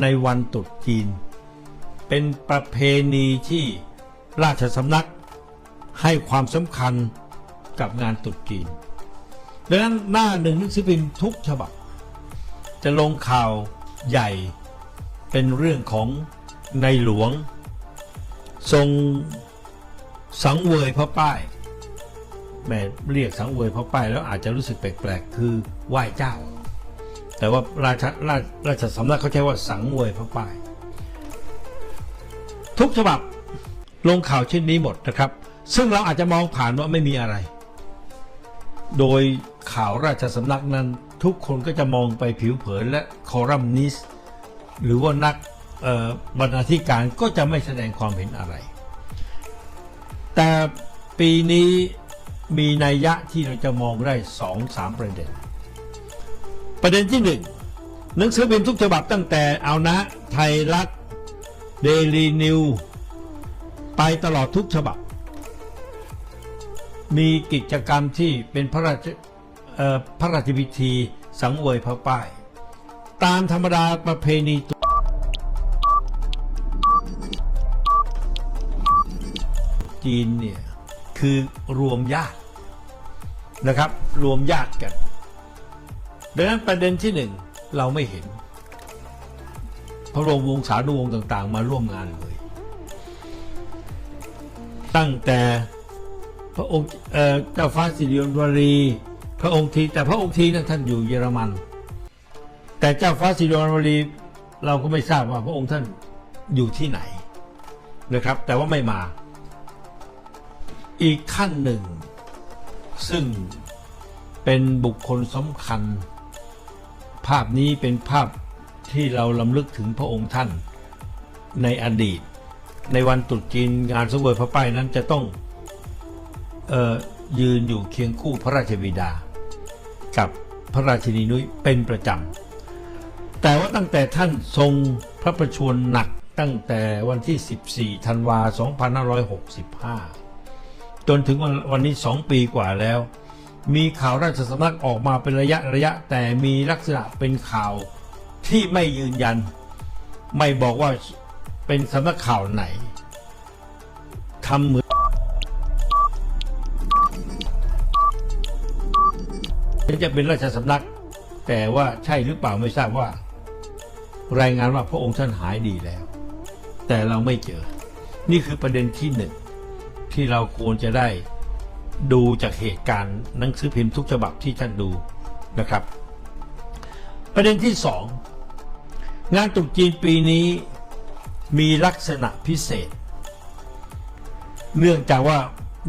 ในวันตรุษจีน เป็นประเพณีที่ราชสำนักให้ความสำคัญกับงานตรุษจีน ดังนั้นหน้าหนึ่งหนังสือพิมพ์ทุกฉบับ จะลงข่าวใหญ่เป็นเรื่องของในหลวง ทรงสังเวยพระป้ายแม่เรียกสังเวยพระป้ายแล้วอาจจะรู้สึกแปลกๆ คือไหว้เจ้า แต่ว่าราชราชราชสำนักเขาใช้ว่าสังเวยพระป้าย ทุกฉบับลงข่าวเช่นนี้หมดนะครับ ซึ่งเราอาจจะมองผ่านว่าไม่มีอะไร โดยข่าวราชสำนักนั้นทุกคนก็จะมองไปผิวเผินและคอรัมนิสหรือว่านักบรรณาธิการก็จะไม่แสดงความเห็นอะไร แต่ปีนี้มีนัยยะที่เราจะมองได้สองสามประเด็น ประเด็นที่หนึ่งหนังสือพิมพ์ทุกฉบับตั้งแต่เอานะไทยรัฐเดลีนิว ไปตลอดทุกฉบับ มีกิจกรรมที่เป็นพระราชพระราชพิธีสังเวยพระป้าย ตามธรรมดาประเพณีจีนเนี่ย คือรวมญาตินะครับ รวมญาติกัน ดังนั้นประเด็นที่หนึ่งเราไม่เห็น พระบรมวงศานุวงศ์ต่าง ๆ มาร่วมงานเลย ตั้งแต่พระองค์เจ้าฟ้าสิริวัณวรี พระองค์ทีแต่พระองค์ทีนั้นท่านอยู่เยอรมัน แต่เจ้าฟ้าสิริวัณวรีเราก็ไม่ทราบว่าพระองค์ท่านอยู่ที่ไหนนะครับ แต่ว่าไม่มา อีกท่านหนึ่ง ซึ่งเป็นบุคคลสำคัญ ภาพนี้เป็นภาพที่เราลำลึกถึงพระองค์ท่านในอดีต ในวันตรุษจีนงานสมเวยพระป้ายนั้นจะต้องออยืนอยู่เคียงคู่พระราชบิดา กับพระราชินีนุ้ยเป็นประจำ แต่ว่าตั้งแต่ท่านทรงพระประชวรหนักตั้งแต่วันที่ 14 ธันวา 2565 จนถึงวันวันนี้ 2 ปีกว่าแล้ว มีข่าวราชสำนักออกมาเป็นระยะระยะ แต่มีลักษณะเป็นข่าวที่ไม่ยืนยัน ไม่บอกว่าเป็นสำนักข่าวไหนทำเหมือนจะเป็นราชสำนัก แต่ว่าใช่หรือเปล่าไม่ทราบว่า รายงานว่าพระองค์ท่านหายดีแล้ว แต่เราไม่เจอ นี่คือประเด็นที่หนึ่งที่เราควรจะได้ ดูจากเหตุการณ์หนังสือพิมพ์ทุกฉบับที่ท่านดูนะครับ ประเด็นที่สองงานตรุษจีนปีนี้มีลักษณะพิเศษ เนื่องจากว่า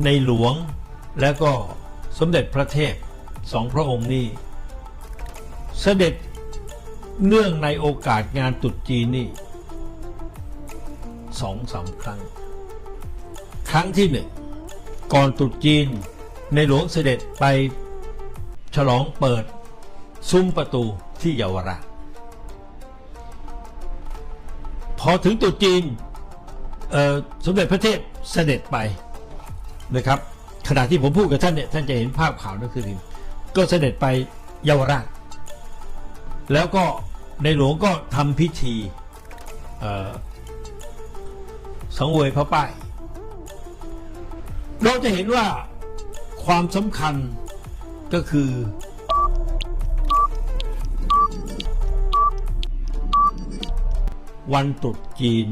ในหลวงและก็สมเด็จพระเทพสองพระองค์นี้ เสด็จเนื่องในโอกาสงานตรุษจีนนี่สองสามครั้ง ครั้งที่หนึ่ง ก่อนตรุษจีน ในหลวงเสด็จไป ฉลองเปิด ซุ้มประตูที่เยาวราชพอถึงตรุษจีนสมเด็จพระเทพเสด็จไปนะครับ ขณะที่ผมพูดกับท่านเนี่ยท่านจะเห็นภาพข่าวนั่นคือพิมก็เสด็จไปเยาวราช แล้วก็ในหลวงก็ทำพิธีสังเวยพระป้าย เราจะเห็นว่าความสำคัญก็คือ วันตรุษจีน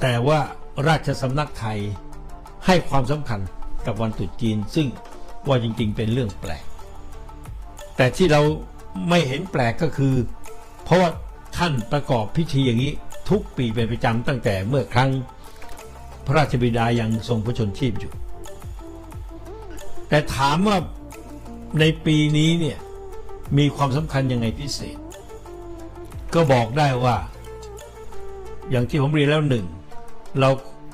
แต่ว่าราชสำนักไทยให้ความสำคัญกับวันตรุษจีน ซึ่งว่าจริงๆเป็นเรื่องแปลก แต่ที่เราไม่เห็นแปลกก็คือ เพราะว่าท่านประกอบพิธีอย่างนี้ทุกปีเป็นประจำตั้งแต่เมื่อครั้ง พระราชบิดายังทรงพระชนชีพอยู่ แต่ถามว่าในปีนี้เนี่ยมีความสำคัญยังไงพิเศษ ก็บอกได้ว่า อย่างที่ผมเรียนแล้วหนึ่ง เรา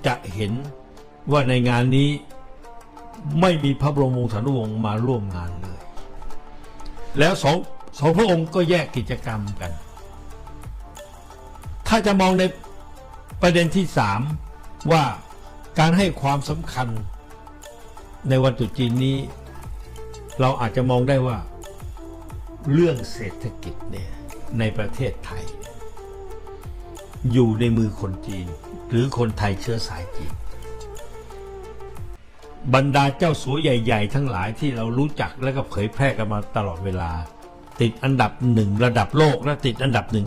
จะเห็นว่าในงานนี้ไม่มีพระบรมวงศานุวงศ์มาร่วมงานเลย แล้วสองสองพระองค์ก็แยกกิจกรรมกัน ถ้าจะมองในประเด็นที่สาม ว่าการให้ความสำคัญในวันตรุษจีนนี้ เราอาจจะมองได้ว่า เรื่องเศรษฐกิจเนี่ยในประเทศไทย อยู่ในมือคนจีน หรือคนไทยเชื้อสายจีน บรรดาเจ้าสัวใหญ่ ๆ ทั้งหลายที่เรารู้จักและก็เผยแพร่กันมาตลอดเวลา ติดอันดับหนึ่งระดับโลกและติดอันดับหนึ่ง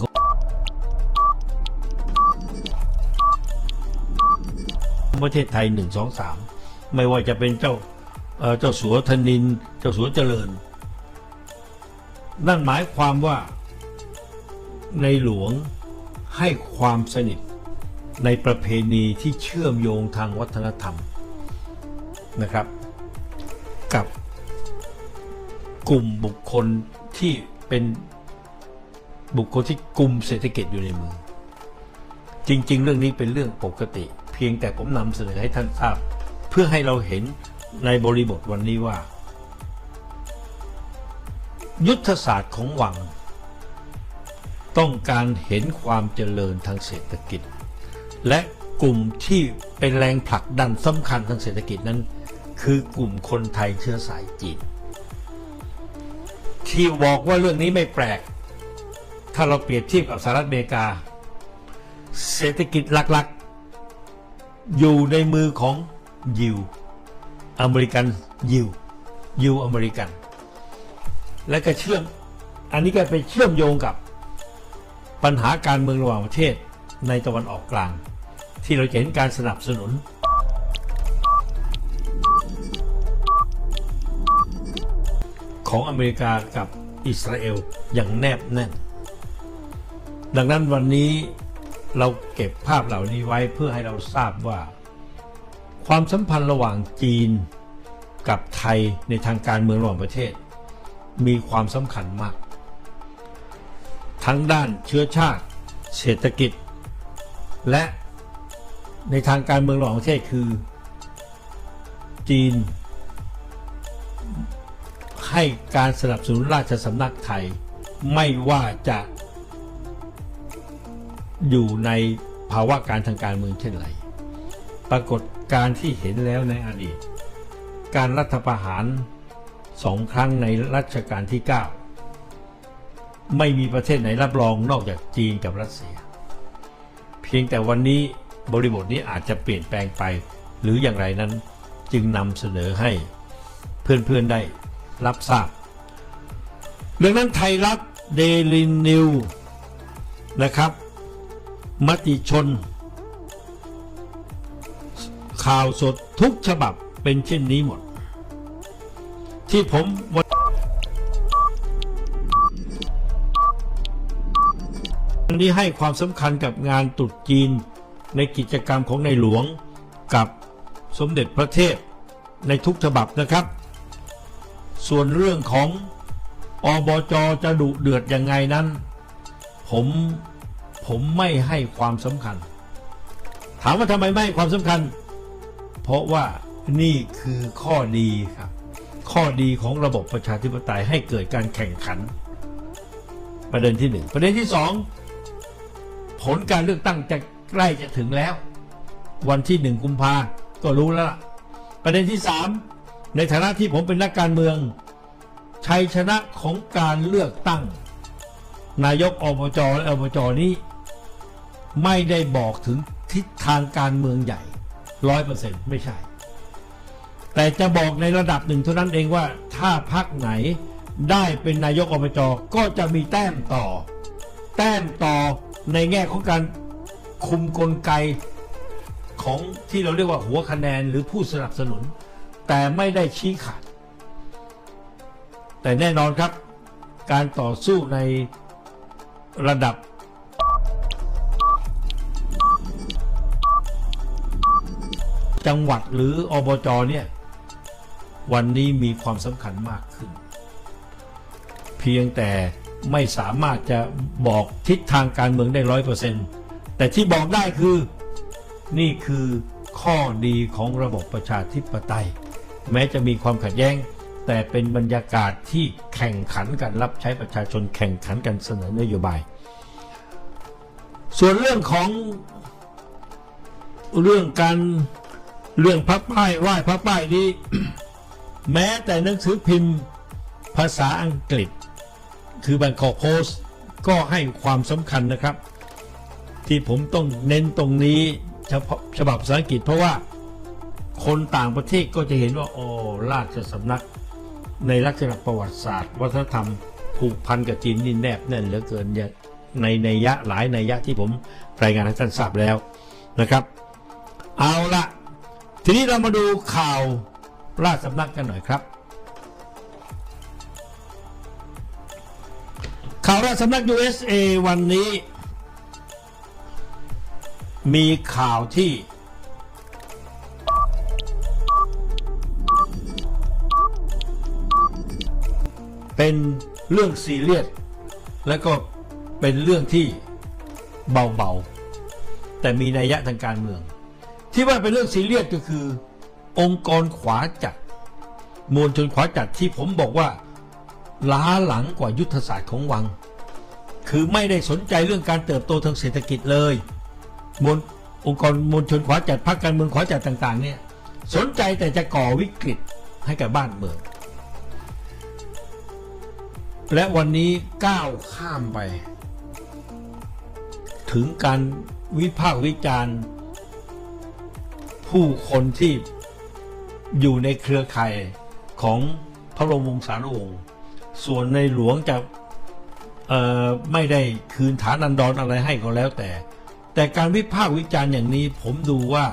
ของประเทศไทยหนึ่งสองสามไม่ว่าจะเป็นเจ้าเจ้าสัวธนิน เจ้าสัวเจริญ นั่นหมายความว่าในหลวงให้ความสนิทในประเพณีที่เชื่อมโยงทางวัฒนธรรมนะครับ กับกลุ่มบุคคลที่เป็นบุคคลที่กลุ่มเศรษฐกิจอยู่ในมือ จริง ๆ เรื่องนี้เป็นเรื่องปกติ พียงแต่ผมนำเสนอให้ท่านทราบ เพื่อให้เราเห็นในบริบทวันนี้ว่า ยุทธศาสตร์ของวัง ต้องการเห็นความเจริญทางเศรษฐกิจ และกลุ่มที่เป็นแรงผลักดันสำคัญทางเศรษฐกิจนั้น คือกลุ่มคนไทยเชื้อสายจีนที่บอกว่าเรื่องนี้ไม่แปลก ถ้าเราเปรียบเทียบกับสหรัฐอเมริกา เศรษฐกิจหลักๆ อยู่ในมือของยิวอเมริกันยิวยิวอเมริกัน และก็เชื่อม อันนี้ก็ไปเชื่อมโยงกับปัญหาการเมืองระหว่างประเทศในตะวันออกกลาง ที่เราเห็นการสนับสนุน ของอเมริกากับอิสราเอลอย่างแนบแน่น ดังนั้นวันนี้ เราเก็บภาพเหล่านี้ไว้เพื่อให้เราทราบว่า ความสัมพันธ์ระหว่างจีนกับไทยในทางการเมืองระหว่างประเทศ มีความสำคัญมาก ทั้งด้านเชื้อชาติ เศรษฐกิจ และในทางการเมืองระหว่างประเทศคือ จีน ให้การสนับสนุนราชสำนักไทย ไม่ว่าจะ อยู่ในภาวะการทางการเมืองเช่นไร ปรากฏการที่เห็นแล้วในอดีต การรัฐประหารสองครั้งในรัชกาลที่ 9 ไม่มีประเทศไหนรับรองนอกจากจีนกับรัสเซีย เพียงแต่วันนี้บริบทนี้อาจจะเปลี่ยนแปลงไป หรืออย่างไรนั้นจึงนำเสนอให้เพื่อนๆได้รับทราบดังนั้นไทยรัฐเดลินิวนะครับ มติชน ข่าวสดทุกฉบับเป็นเช่นนี้หมด ที่ผมวันนนี้ให้ความสำคัญกับงานตรุษจีนในกิจกรรมของในหลวงกับสมเด็จพระเทพในทุกฉบับนะครับ ส่วนเรื่องของอบจจะดุเดือดยังไงนั้น ผม ผมไม่ให้ความสำคัญ ถามว่าทำไมไม่ให้ความสำคัญ เพราะว่านี่คือข้อดีครับ ข้อดีของระบบประชาธิปไตยให้เกิดการแข่งขัน ประเด็นที่หนึ่งประเด็นที่สองผลการเลือกตั้งจะใกล้จะถึงแล้ว วันที่หนึ่งกุมภาก็รู้แล้วล่ะ ประเด็นที่สามในฐานะที่ผมเป็นนักการเมือง ชัยชนะของการเลือกตั้ง นายกอบจและอบจนี้ ไม่ได้บอกถึงทิศทางการเมืองใหญ่ร้อยเปอร์เซ็นต์ไม่ใช่ แต่จะบอกในระดับหนึ่งเท่านั้นเองว่าถ้าพักไหนได้เป็นนายกอบจก็จะมีแต้มต่อ แต้มต่อในแง่ของการคุมกลไกของที่เราเรียกว่าหัวคะแนนหรือผู้สนับสนุน แต่ไม่ได้ชี้ขาด แต่แน่นอนครับ การต่อสู้ในระดับ จังหวัดหรืออบจเนี่ย วันนี้มีความสำคัญมากขึ้น เพียงแต่ไม่สามารถจะบอกทิศทางการเมืองได้ร้อยเปอร์เซ็นต์แต่ที่บอกได้คือนี่คือข้อดีของระบบประชาธิปไตย แม้จะมีความขัดแย้ง แต่เป็นบรรยากาศที่แข่งขันกันรับใช้ประชาชนแข่งขันกันเสนอนโยบาย ส่วนเรื่องของเรื่องการ เรื่องพับป้ายไหว้พับป้ายนี้ แม้แต่หนังสือพิมพ์ภาษาอังกฤษ คือ Bangkok Post ก็ให้ความสำคัญนะครับ ที่ผมต้องเน้นตรงนี้เฉพาะฉบับภาษาอังกฤษเพราะว่าคนต่างประเทศก็จะเห็นว่าโอ้ราชสำนักในลักษณะประวัติศาสตร์ วัฒนธรรมผูกพันกับจีนนี่แนบแน่นเหลือเกินในในยยะหลายในยยะที่ผมรายงานให้ท่านทราบแล้วนะครับ เอาละ ทีนี้เรามาดูข่าวราชสำนักกันหน่อยครับข่าวราชสำนัก USA วันนี้ มีข่าวที่เป็นเรื่องซีเรียสและก็เป็นเรื่องที่เบาๆ แต่มีนัยยะทางการเมือง ที่ว่าเป็นเรื่องซีเรียสก็คือ องค์กรขวาจัดมวลชนขวาจัดที่ผมบอกว่า ล้าหลังกว่ายุทธศาสตร์ของวัง คือไม่ได้สนใจเรื่องการเติบโตทางเศรษฐกิจเลยมวลองค์กรมวลชนขวาจัดพรรคการเมืองขวาจัดต่าง ๆ เนี่ย สนใจแต่จะก่อวิกฤตให้กับบ้านเมือง และวันนี้ก้าวข้ามไป ถึงการวิพากษ์วิจารณ์ ผู้คนที่อยู่ในเครือข่ายของพระบรมวงศานุวงศ์ส่วนในหลวงจะไม่ได้คืนฐานันดรอะไรให้ก็แล้วแต่ แต่การวิพากษ์วิจารณ์อย่างนี้ผมดูว่า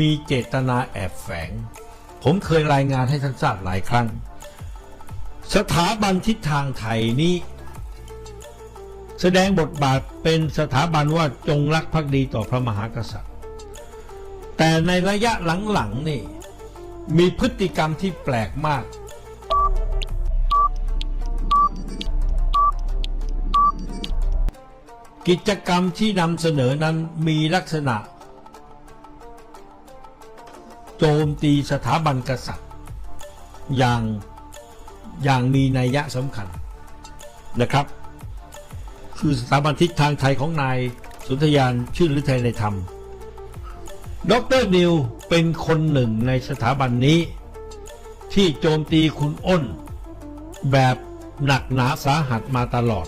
มีเจตนาแอบแฝง ผมเคยรายงานให้ท่านทราบหลายครั้ง สถาบันทิศทางไทยนี้ แสดงบทบาทเป็นสถาบันว่าจงรักภักดีต่อพระมหากษัตริย์ แต่ในระยะหลังๆนี่ มีพฤติกรรมที่แปลกมาก กิจกรรมที่นำเสนอนั้นมีลักษณะ โจมตีสถาบันกษัตริย์ อย่างอย่างมีนัยยะสำคัญนะครับ คือสถาบันทิศทางไทยของนายสุนทยานชื่นฤทัยในธรรม ดรนิวเป็นคนหนึ่งในสถาบันนี้ ที่โจมตีคุณอ้น แบบหนักหนาสาหัสมาตลอด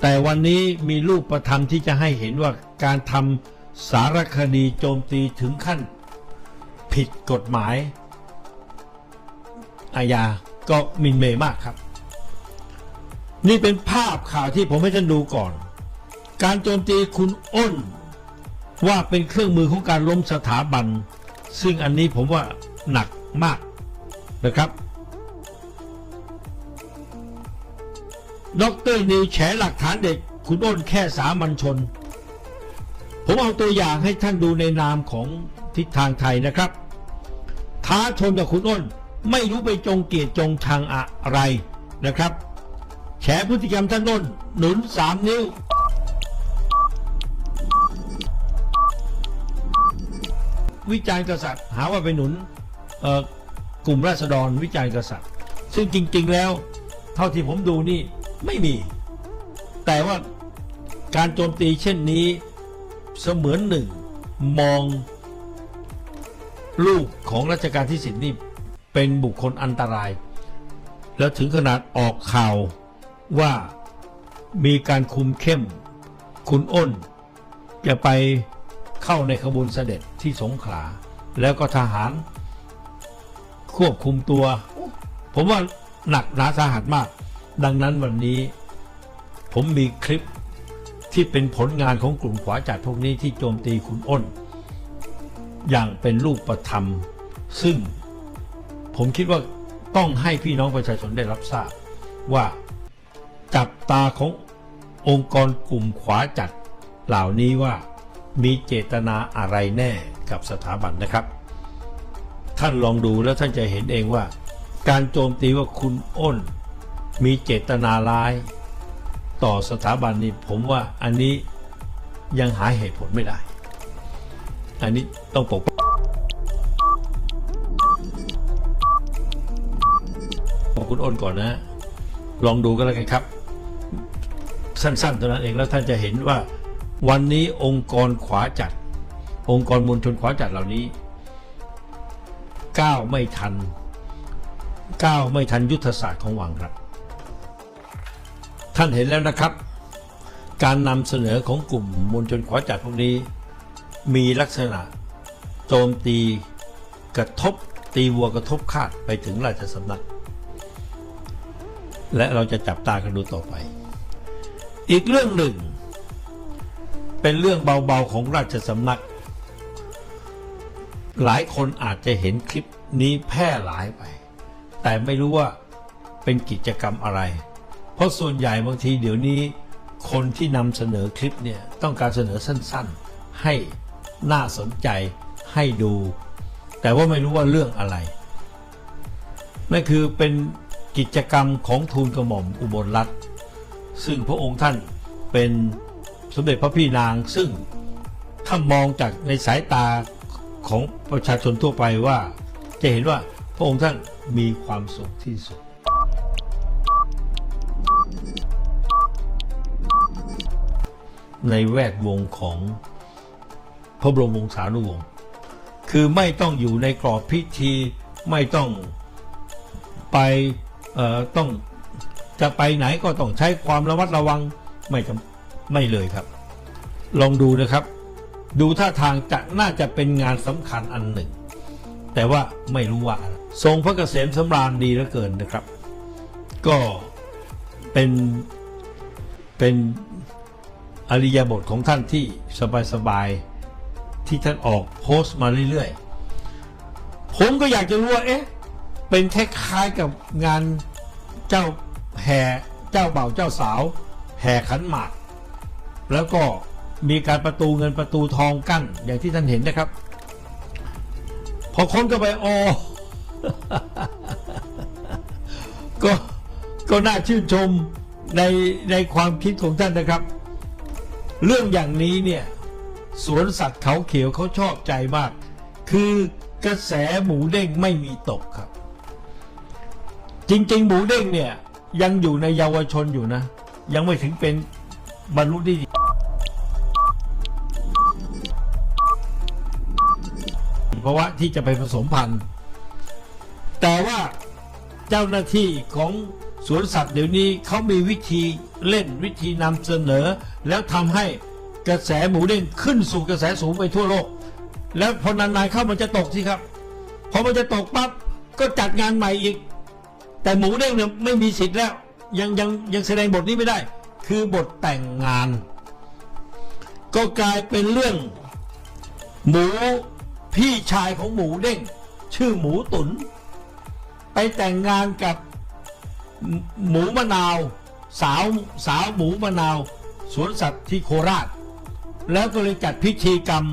แต่วันนี้มีรูปประธรรมที่จะให้เห็นว่าการทำสารคดีโจมตีถึงขั้น ผิดกฎหมาย อาญาก็มินเมย์มากครับ นี่เป็นภาพข่าวที่ผมให้ท่านดูก่อน การโจมตีคุณอ้น ว่าเป็นเครื่องมือของการล้มสถาบัน ซึ่งอันนี้ผมว่าหนักมากนะครับดรนิวแฉหลักฐานเด็กคุณอ้นแค่สามัญชน ผมเอาตัวอย่างให้ท่านดูในนามของทิศทางไทยนะครับ ท้าชนกับคุณอ้นไม่รู้ไปจงเกียรติจงชังอะไรนะครับ แฉพฤติกรรมท่านอ้นหนุนสามนิ้ว วิจารณ์กษัตริย์ หาว่าไปหนุนกลุ่มราษฎรวิจารณ์กษัตริย์ ซึ่งจริง ๆ แล้ว เท่าที่ผมดูนี่ไม่มี แต่ว่าการโจมตีเช่นนี้เสมือนหนึ่งมองลูกของรัชกาลที่สิบนี่เป็นบุคคลอันตราย แล้วถึงขนาดออกข่าวว่ามีการคุมเข้ม คุณอ้น จะไปเข้าในขบวนเสด็จ ที่สงขลา แล้วก็ทหาร ควบคุมตัว ผมว่าหนักหนาสาหัสมาก ดังนั้นวันนี้ ผมมีคลิปที่เป็นผลงานของกลุ่มขวาจัดพวกนี้ที่โจมตีคุณอ้น อย่างเป็นรูปประธรรม ซึ่งผมคิดว่าต้องให้พี่น้องประชาชนได้รับทราบ ว่าจับตาขององค์กรกลุ่มขวาจัดเหล่านี้ว่า มีเจตนาอะไรแน่กับสถาบันนะครับ ท่านลองดูแล้วท่านจะเห็นเองว่า การโจมตีว่าคุณอ้น มีเจตนาร้าย ต่อสถาบันนี้ผมว่าอันนี้ยังหาเหตุผลไม่ได้ อันนี้ต้องปกป้องคุณอ้นก่อนนะ ลองดูก็แล้วกันครับ สั้นๆเท่านั้นเองแล้วท่านจะเห็นว่า วันนี้องค์กรขวาจัด องค์กรมวลชนขวาจัดเหล่านี้ก้าวไม่ทันก้าวไม่ทันยุทธศาสตร์ของวังครับ ท่านเห็นแล้วนะครับ การนำเสนอของกลุ่มมวลชนขอจัดพวกนี้ มีลักษณะโจมตีกระทบตีวัวกระทบคาดไปถึงราชสำนัก และเราจะจับตากันดูต่อไป อีกเรื่องหนึ่ง เป็นเรื่องเบาๆของราชสำนัก หลายคนอาจจะเห็นคลิปนี้แพร่หลายไป แต่ไม่รู้ว่าเป็นกิจกรรมอะไร เพราะส่วนใหญ่บางทีเดี๋ยวนี้ คนที่นำเสนอคลิปเนี่ยต้องการเสนอสั้นๆ ให้น่าสนใจให้ดู แต่ว่าไม่รู้ว่าเรื่องอะไรนั่นคือเป็นกิจกรรมของทูลกระหม่อมอุบลรัฐซึ่งพระองค์ท่านเป็น สมเด็จพระพี่นางซึ่งถ้ามองจากในสายตาของประชาชนทั่วไปว่า จะเห็นว่าพระองค์ท่านมีความสุขที่สุด ในแวดวงของพระบรมวงศานุวงศ์คือไม่ต้องอยู่ในกรอบพิธีไม่ต้องไปต้องจะไปไหนก็ต้องใช้ความระมัดระวังไม่จำ ไม่เลยครับ ลองดูนะครับ ดูท่าทางจะน่าจะเป็นงานสำคัญอันหนึ่ง แต่ว่าไม่รู้ว่าอะไรทรงพระเกษมสำราญดีเหลือเกินนะครับ ก็เป็นเป็นอริยบทของท่านที่สบายๆที่ท่านออกโพสต์มาเรื่อยๆ ผมก็อยากจะรู้ว่าเอ๊ะเป็นคล้ายๆกับงานเจ้าแห่เจ้าเบ่าวเจ้าสาว แห่ขันหมาก แล้วก็มีการประตูเงินประตูทองกั้นอย่างที่ท่านเห็นนะครับ พอค้นก็ไปออก็ก็น่าชื่นชมในในความคิดของท่านนะครับ เรื่องอย่างนี้เนี่ยสวนสัตว์เขาเขียวเขาชอบใจมาก คือกระแสหมูเด้งไม่มีตกครับ จริง ๆ หมูเด้งเนี่ยยังอยู่ในเยาวชนอยู่นะ ยังไม่ถึงเป็นบรรลุนิ ติเพราว่าที่จะไปผสมพันธุ์ แต่ว่าเจ้าหน้าที่ของสวนสัตว์เดี๋ยวนี้เขามีวิธีเล่นวิธีนำเสนอ แล้วทำให้กระแสหมูเด้งขึ้นสู่กระแสสูงไปทั่วโลก แล้วพอนานๆเข้ามันจะตกสิครับพอมันจะตกปั๊บก็จัดงานใหม่อีก แต่หมูเด้งเนี่ยไม่มีสิทธิ์แล้ว ยังยังยังแสดงบทนี้ไม่ได้ คือบทแต่งงาน ก็กลายเป็นเรื่อง หมู พี่ชายของหมูเด้ง ชื่อหมูตุน ไปแต่งงานกับหมูหมูมะนาว สาวสาวหมูมะนาว สวนสัตว์ที่โคราช แล้วก็เลยจัดพิธีกรรม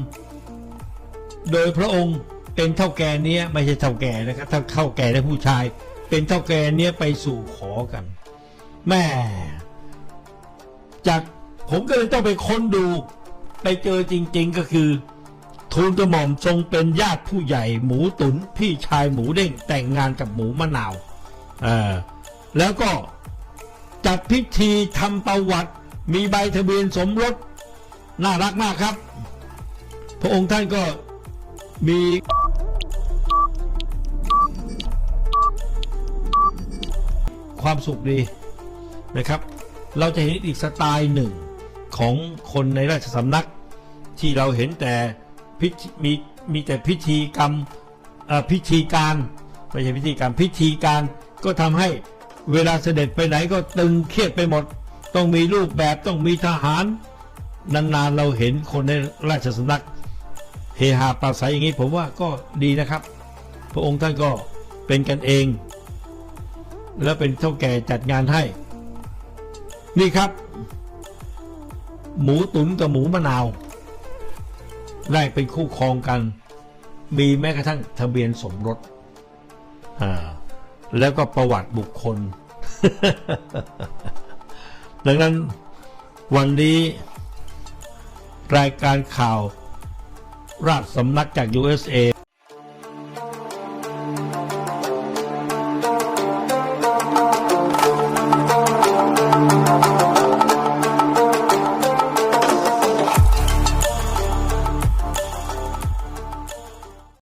โดยพระองค์เป็นเท่าแก่เนี้ยไม่ใช่เท่าแก่นะครับถ้าเท่าแก่และผู้ชาย เป็นเท่าแก่เนี้ยไปสู่ขอกัน แม่จากผมก็เลยต้องไปค้นดูไปเจอจริง ๆก็คือ ทูลกระหม่อมทรงเป็นญาติผู้ใหญ่หมูตุนพี่ชายหมูเด้งแต่งงานกับหมูมะนาวเออแล้วก็จัดพิธีทำประวัติ มีใบทะเบียนสมรสน่ารักมากครับ พระองค์ท่านก็มีความสุขดีนะครับ เราจะเห็นอีกสไตล์หนึ่งของคนในราชสำนักที่เราเห็นแต่ พิธีมีมีแต่พิธีกรรมพิธีการไม่ใช่พิธีกรรพิธีการก็ทำให้เวลาเสด็จไปไหนก็ตึงเครียดไปหมด ต้องมีรูปแบบต้องมีทหาร นานๆเราเห็นคนในราชสำนักเฮฮาปราศัยอย่างนี้ผมว่าก็ดีนะครับ พระองค์ท่านก็เป็นกันเอง แล้วเป็นเท่าแก่จัดงานให้ นี่ครับ หมูตุ๋นกับหมูมะนาว ได้เป็นคู่ครองกัน มีแม้กระทั่งทะเบียนสมรสอ่าแล้วก็ประวัติบุคคล ดังนั้นวันนี้รายการข่าวราชสำนักจาก USA